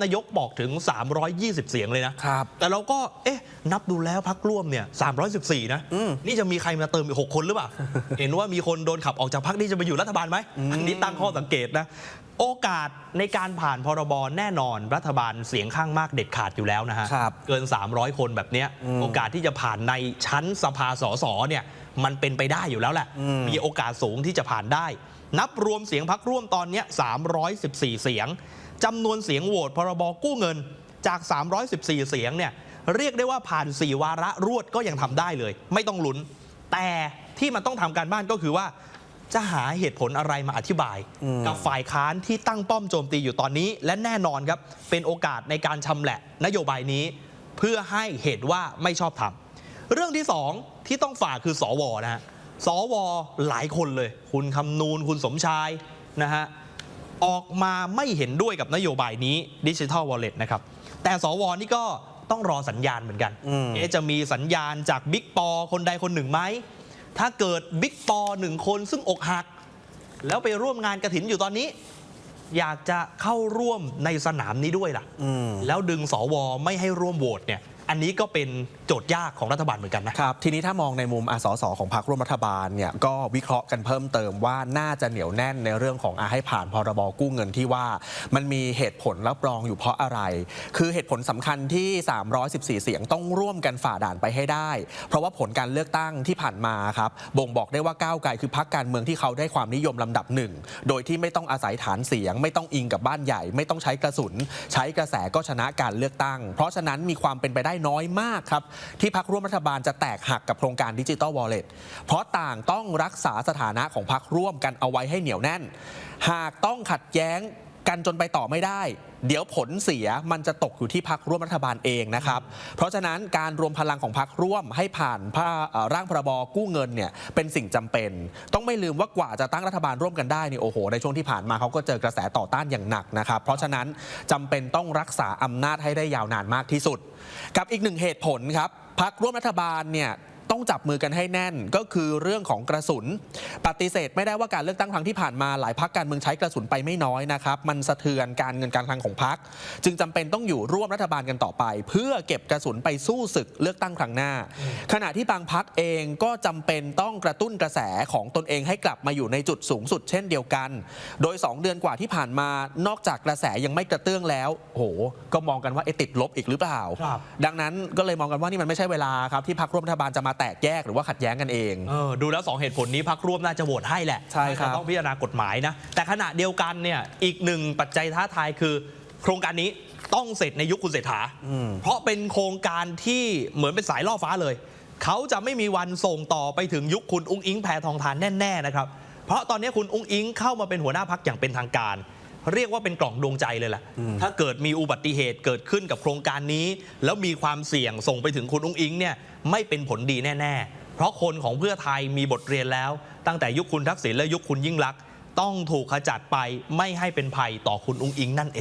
นายกบอกถึง 320 เสียงเลยนะ ครับ แต่เราก็ เอ๊ะ นับดูแล้วพักร่วมเนี่ย 314 นะอืมนี่จะมีใครมาเติมอีก 6 คนหรือเปล่า เห็นว่ามีคนโดนขับออกจากพักนี่จะไปอยู่รัฐบาลไหม อันนี้ตั้งข้อสังเกตนะ โอกาสในการผ่านพรบแน่นอน รัฐบาลเสียงข้างมากเด็ดขาดอยู่แล้วนะฮะ ครับเกิน 300 คนแบบเนี้ยอืมโอกาสที่จะผ่านในชั้นสภาสสเนี่ยมันเป็นไปได้อยู่แล้วแหละ อืม มีโอกาสสูงที่จะผ่านได้ นับรวมเสียงพักร่วมตอนเนี้ย314 เสียง จำนวนเสียงโหวตพรบกู้เงินจาก 314 เสียงเนี่ยเรียกได้ว่าผ่าน 4 วาระรวดก็ยังทำได้เลย ไม่ต้องลุ้น แต่ที่มันต้องทำการบ้านก็คือว่า จะหาเหตุผลอะไรมาอธิบายอืมกับฝ่ายค้านที่ตั้งป้อมโจมตีอยู่ตอนนี้ และแน่นอนครับ เป็นโอกาสในการชำแหละนโยบายนี้ เพื่อให้เหตุว่าไม่ชอบทำเรื่องที่สองที่ต้องฝากคือสวนะฮะสวหลายคนเลย คุณคำนูนคุณสมชายนะฮะ ออกมาไม่เห็นด้วยกับนโยบายนี้ดิจิทัลวอลเล็ตนะครับ แต่สวนี่ก็ต้องรอสัญญาณเหมือนกันอืมเอ๊ะจะมีสัญญาณจากบิ๊กปอคนใดคนหนึ่งไหม ถ้าเกิดบิ๊กปอหนึ่งคนซึ่งอกหัก แล้วไปร่วมงานกระถินอยู่ตอนนี้ อยากจะเข้าร่วมในสนามนี้ด้วยล่ะอืมแล้วดึงสวไม่ให้ร่วมโหวตเนี่ย อันนี้ก็เป็นโจทย์ยากของรัฐบาลเหมือนกันนะครับทีนี้ถ้ามองในมุมอสสของพรรคร่วมรัฐบาลเนี่ยก็วิเคราะห์กันเพิ่มเติมว่าน่าจะเหนียวแน่นในเรื่องของอาให้ผ่านพรบกู้เงินที่ว่า มันมีเหตุผลรับรองอยู่เพราะอะไร คือเหตุผลสำคัญที่ 314 เสียงต้องร่วมกันฝ่าด่านไปให้ได้ เพราะว่าผลการเลือกตั้งที่ผ่านมาครับบ่งบอกได้ว่าก้าวไกลคือพรรคการเมืองที่เขาได้ความนิยมลำดับหนึ่งโดยที่ไม่ต้องอาศัยฐานเสียง ไม่ต้องอิงกับบ้านใหญ่ ไม่ต้องใช้กระสุน ใช้กระแสก็ชนะการเลือกตั้ง เพราะฉะนั้นมีความเป็นไปได้น้อยมากครับ ที่พักร่วมรัฐบาลจะแตกหักกับโครงการดิจิตอลวอลเล็ตเพราะต่างต้องรักษาสถานะของพักร่วมกันเอาไว้ให้เหนียวแน่น หากต้องขัดแย้ง กันจนไปต่อไม่ได้ เดี๋ยวผลเสียมันจะตกอยู่ที่พักร่วมรัฐบาลเองนะครับ เพราะฉะนั้นการรวมพลังของพักร่วมให้ผ่านพระเอ่อร่างพรบกู้เงินเนี่ยเป็นสิ่งจำเป็น ต้องไม่ลืมว่ากว่าจะตั้งรัฐบาลร่วมกันได้นี่โอ้โหในช่วงที่ผ่านมาเขาก็เจอกระแสต่อต้านอย่างหนักนะครับ เพราะฉะนั้นจำเป็นต้องรักษาอำนาจให้ได้ยาวนานมากที่สุด กับอีกหนึ่งเหตุผลครับพักร่วมรัฐบาลเนี่ย ต้องจับมือกันให้แน่นก็คือเรื่องของกระสุน ปฏิเสธไม่ได้ว่าการเลือกตั้งครั้งที่ผ่านมาหลายพักการเมืองใช้กระสุนไปไม่น้อยนะครับ มันสะเทือนการเงินการคลังของพัก จึงจำเป็นต้องอยู่ร่วมรัฐบาลกันต่อไป เพื่อเก็บกระสุนไปสู้ศึกเลือกตั้งครั้งหน้า ขณะที่บางพักเองก็จำเป็นต้องกระตุ้นกระแสของตนเองให้กลับมาอยู่ในจุดสูงสุดเช่นเดียวกัน โดย 2 เดือนกว่าที่ผ่านมานอกจากกระแสยังไม่กระเตื้องแล้วโอ้โหก็มองกันว่าเอะติดลบอีกหรือเปล่าครับดังนั้นก็เลยมองกันว่านี่มันไม่ใช่เวลาครับที่พักร่วมรัฐบาลจะมาแตกแยกหรือว่าขัดแย้งกันเอง เออดูแล้ว 2 เหตุผลนี้พักร่วมน่าจะโหวตให้แหละใช่ครับแต่ต้องพิจารณากฎหมายนะ แต่ขณะเดียวกันเนี่ยอีกหนึ่งปัจจัยท้าทายคือ โครงการนี้ต้องเสร็จในยุคคุณเศรษฐาอืมเพราะเป็นโครงการที่เหมือนเป็นสายล่อฟ้าเลย เขาจะไม่มีวันส่งต่อไปถึงยุคคุณอุ้งอิงแพทองทานแน่ ๆ นะครับ เพราะตอนนี้คุณอุ้งอิงเข้ามาเป็นหัวหน้าพักอย่างเป็นทางการ เรียกว่าเป็นกล่องดวงใจเลยแหละอืมถ้าเกิดมีอุบัติเหตุเกิดขึ้นกับโครงการนี้ แล้วมีความเสี่ยงส่งไปถึงคุณอุ้งอิงเนี่ยไม่เป็นผลดีแน่ ๆ เพราะคนของเพื่อไทยมีบทเรียนแล้ว ตั้งแต่ยุคคุณทักษิณและยุคคุณยิ่งลักษณ์ต้องถูกขจัดไปไม่ให้เป็นภัยต่อคุณอุ้งอิงนั่นเอง